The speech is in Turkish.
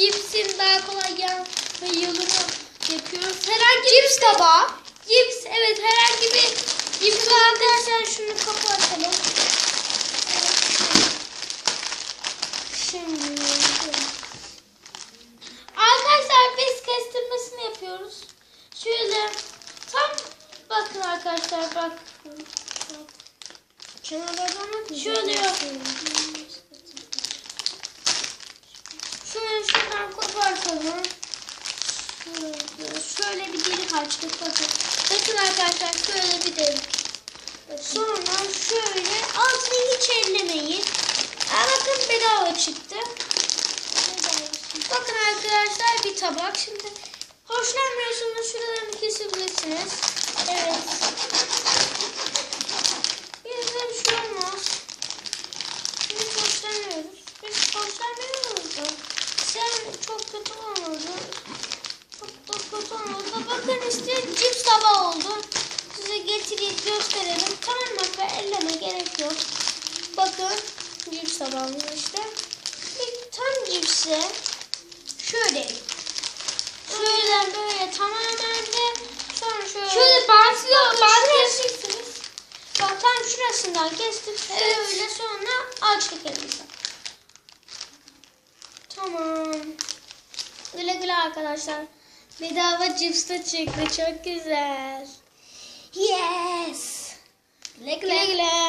cipsin daha kolay yanma yolunu yapıyoruz. Herhangi Cips tabağı. Cips evet herhangi bir cips arkadaşlar şunu kapatalım. Şimdi Arkadaşlar biz kestirmesini yapıyoruz. Şöyle tam bakın arkadaşlar bak. Kenarlardan Şöyle yap. Şöyle şuradan kopartalım. Şöyle, bir delik açtık bakın. Bakın arkadaşlar şöyle bir delik. Sonra şöyle altını hiç ellemeyin. Aa, bakın bedava çıktı. Bakın arkadaşlar bir tabak. Şimdi hoşlanmıyorsanız şuralarını kesebilirsiniz. Evet. Bizde bir şey olmaz. Biz hoşlanıyoruz. Biz hoşlanmıyoruz da. Sen çok kötü olmadı. İşte cips tabağı oldu. Size getireyim gösterelim. Mı? Ve elleme gerek yok. Bakın cips tabağımız işte. Bir tam cipsi şöyle şöyle böyle tamamen de sonra şöyle Şöyle bantlı. şurasını- Bak tam şurasından kestik. Evet. Şöyle sonra açtık elimize. Tamam. Güle güle arkadaşlar. Bedava cips de çıktı. Çok güzel. Yes. Güle güle. Abone